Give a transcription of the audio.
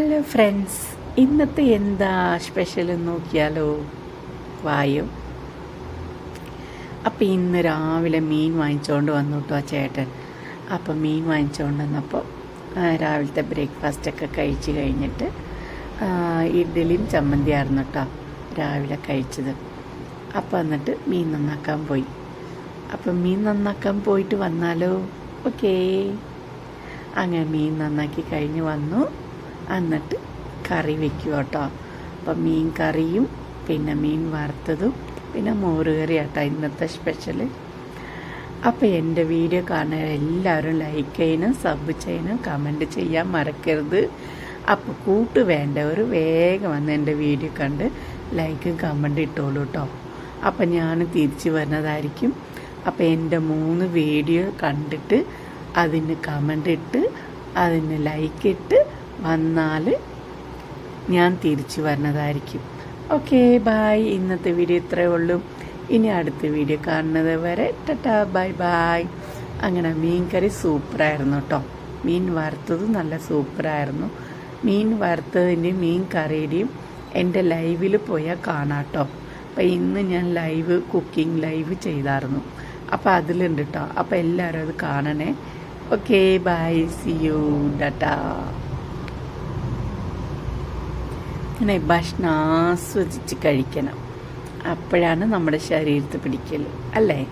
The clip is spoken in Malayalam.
ഹലോ ഫ്രണ്ട്സ് ഇന്നത്തെ എന്താ സ്പെഷ്യൽ നോക്കിയാലോ? വായു. അപ്പം ഇന്ന് രാവിലെ മീൻ വാങ്ങിച്ചുകൊണ്ട് വന്നു കേട്ടോ ആ ചേട്ടൻ. അപ്പം മീൻ വാങ്ങിച്ചുകൊണ്ട് വന്നപ്പോൾ രാവിലത്തെ ബ്രേക്ക്ഫാസ്റ്റൊക്കെ കഴിച്ച് കഴിഞ്ഞിട്ട് ഇഡ്ഡലിയും ചമ്മന്തി ആയിരുന്നു കേട്ടോ രാവിലെ കഴിച്ചത്. അപ്പം എന്നിട്ട് മീൻ നന്നാക്കാൻ പോയി. അപ്പം മീൻ നന്നാക്കാൻ പോയിട്ട് വന്നാലോ? ഓക്കേ അങ്ങനെ മീൻ നന്നാക്കി കഴിഞ്ഞ് വന്നു. എന്നിട്ട് കറി വെക്കുക കേട്ടോ. അപ്പം മീൻ കറിയും പിന്നെ മീൻ വറുത്തതും പിന്നെ മോര് കറി കേട്ടോ ഇന്നത്തെ സ്പെഷ്യൽ അപ്പോൾ എന്റെ വീഡിയോ കാണാൻ എല്ലാവരും ലൈക്ക് ചെയ്യണം സബ് ചെയ്യണം കമന്റ് ചെയ്യാൻ മറക്കരുത്. അപ്പോൾ കൂട്ട് വേണ്ടവർ വേഗം വന്ന് എന്റെ വീഡിയോ കണ്ട് ലൈക്കും കമന്റ് ഇട്ടോളൂ കേട്ടോ. അപ്പം ഞാൻ തിരിച്ചു വരുന്നതായിരിക്കും അപ്പോൾ എന്റെ മൂന്ന് വീഡിയോ കണ്ടിട്ട് അതിന് കമന്റ് ഇട്ട് അതിന് ലൈക്ക് ഇട്ട് വന്നാൽ ഞാൻ തിരിച്ചു വരുന്നതായിരിക്കും ഓക്കെ ബായ് ഇന്നത്തെ വീഡിയോ ഇത്രയേ ഉള്ളൂ. ഇനി അടുത്ത വീഡിയോ കാണുന്നത് വരെ ടട്ടാ ബൈ ബായ് അങ്ങനെ മീൻ കറി സൂപ്പറായിരുന്നു കേട്ടോ. മീൻ വറുത്തത് നല്ല സൂപ്പറായിരുന്നു. മീൻ വറുത്തതിന്റെയും മീൻ കറിയുടെയും എന്റെ ലൈവിൽ പോയാൽ കാണാം കേട്ടോ. അപ്പം ഇന്ന് ഞാൻ ലൈവ് കുക്കിംഗ് ലൈവ് ചെയ്തായിരുന്നു. അപ്പോൾ അതിലുണ്ട് കേട്ടോ. അപ്പോൾ എല്ലാവരും അത് കാണണേ. Okay bye. See you. Data ഇങ്ങനെ ഭക്ഷണം ആസ്വദിച്ച് കഴിക്കണം. അപ്പോഴാണ് നമ്മുടെ ശരീരത്ത് പിടിക്കൽ അല്ലേ?